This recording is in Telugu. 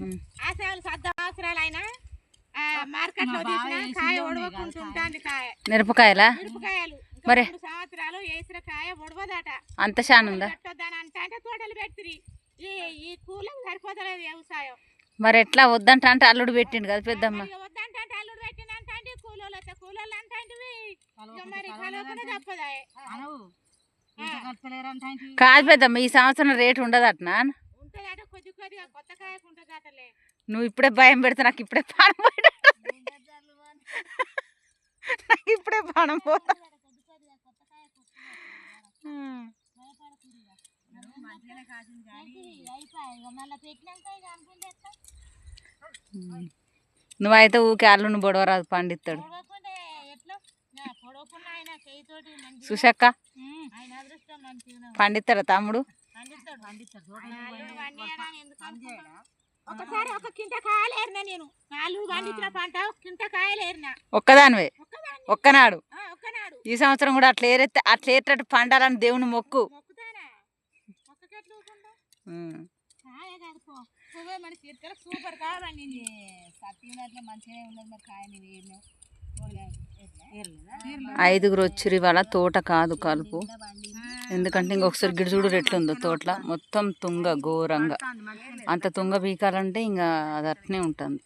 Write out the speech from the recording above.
ఉమ్. ఆశయాలు సద్ద అవసరాలు అయినా మార్కెట్లో తీసిన కాయ ఒడవకుంటుంటాంది కాయ. మిరపకాయలా? మరి? మూడు సంవత్సరాలు వేసిన కాయ ఒడవదట. అంత శానుందా? పెట్టొద్దని అంటే అంటే తోటలు పెడుతుంది ఈ ఈ కూలం సరిపోతలేదు వ్యవసాయం. మరి ఎట్లా వద్దంట అంటే అల్లుడు పెట్టిండు కదా పెద్దమ్మ. మరి వద్దంటే అంటే అల్లుడు పెట్టినంటే అంటే కూలోళ్ళు వస్తే కూలోళ్ళు అంటే అంటివి ఇక మరి కలవకుండా తప్పదాయే కాదు పెద్దమ్మ ఈ సంవత్సరం రేటు ఉండదట్నా ఉంటుందట నువ్వు ఇప్పుడే భయం పెడితే నాకు ఇప్పుడే పానం. నాకు ఇప్పుడే పానం పోతా. నువ్వైతే ఊకే అల్లుని బొడవరాదు పండిస్తాడు. సుశక్క. పండిస్తాడా తమ్ముడు? ఒకసారి ఒక కింట కాయలు ఏరినా నేను. నాలుగు పండించిన పంట కింట కాయలు ఏరినా ఒక్కదానివే. ఒక్కనాడు. ఈ సంవత్సరం కూడా అట్లా ఏరెత్తే అట్లా ఏరేటట్టు పండాలని దేవుని మొక్కు. సూపర్ మంచిగానే ఉన్నది మరి ఐదుగురు వచ్చిరు ఇవాళ తోట కాదు కలుపు. ఎందుకంటే ఇంకొకసారి గిడుచుడు ఎట్లుందో తోటల. మొత్తం తుంగ ఘోరంగా. అంత తుంగ పీకాలంటే ఇంకా అది అట్నే ఉంటుంది.